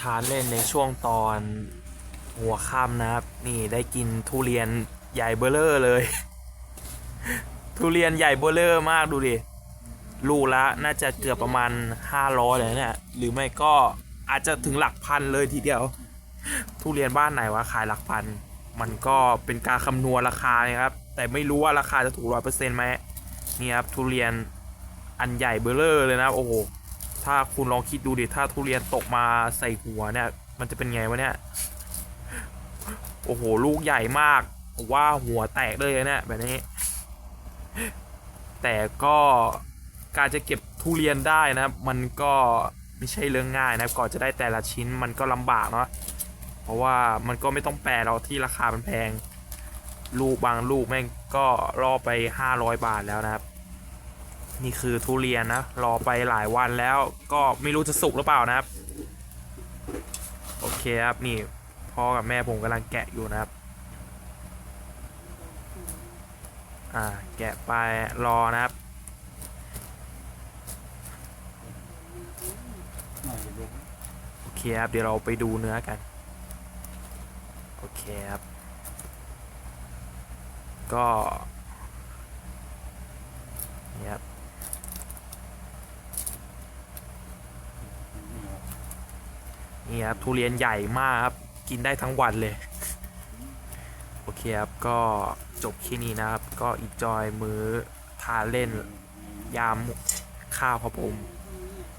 ทานเล่นในช่วงตอนหัวค่ำนะครับ นี่ได้กินทุเรียนใหญ่เบ้อเลอเลย ทุเรียนใหญ่เบ้อเลอมากดูดิลูกละน่าจะเกือบประมาณ500เลยนะเนี่ยหรือไม่ก็อาจจะถึงหลักพันเลยทีเดียว ทุเรียนบ้านไหนวะขายหลักพัน มันก็เป็นการคำนวณราคานะครับ แต่ไม่รู้ว่าราคาจะถูกร้อยเปอร์เซ็นต์ไหมนี่ครับทุเรียนอันใหญ่เบ้อเลอเลยนะโอ้โห ถ้าคุณลองคิดดูดิถ้าทุเรียนตกมาใส่หัวเนี่ย มันจะเป็นไงวะเนี่ย โอ้โห ลูกใหญ่มาก ว่าหัวแตกเลยเนี่ยแบบนี้ แต่ก็การจะเก็บทุเรียนได้นะครับ มันก็ไม่ใช่เรื่องง่ายนะครับก่อนจะได้แต่ละชิ้นมันก็ลำบากเนาะเพราะว่ามันก็ไม่ต้องแปลเราที่ราคามันแพง ลูกบางลูกแม่งก็รอไป 500 บาทแล้วนะครับ นี่คือทุเรียนนะ รอไปหลายวันแล้วก็ไม่รู้จะสุกหรือเปล่านะครับ โอเคครับนี่พ่อกับแม่ผมกำลังแกะอยู่นะครับ อ่าแกะไปรอนะครับโอเคครับเดี๋ยวเราไปดูเนื้อกัน โอเคครับ ก็นี่ครับ นี่ครับทุเรียนใหญ่มากครับ กินได้ทั้งวันเลย โอเคครับ ก็จบที่นี้นะครับ ก็อีกจอยมือทานเล่น ยามข้าวครับผม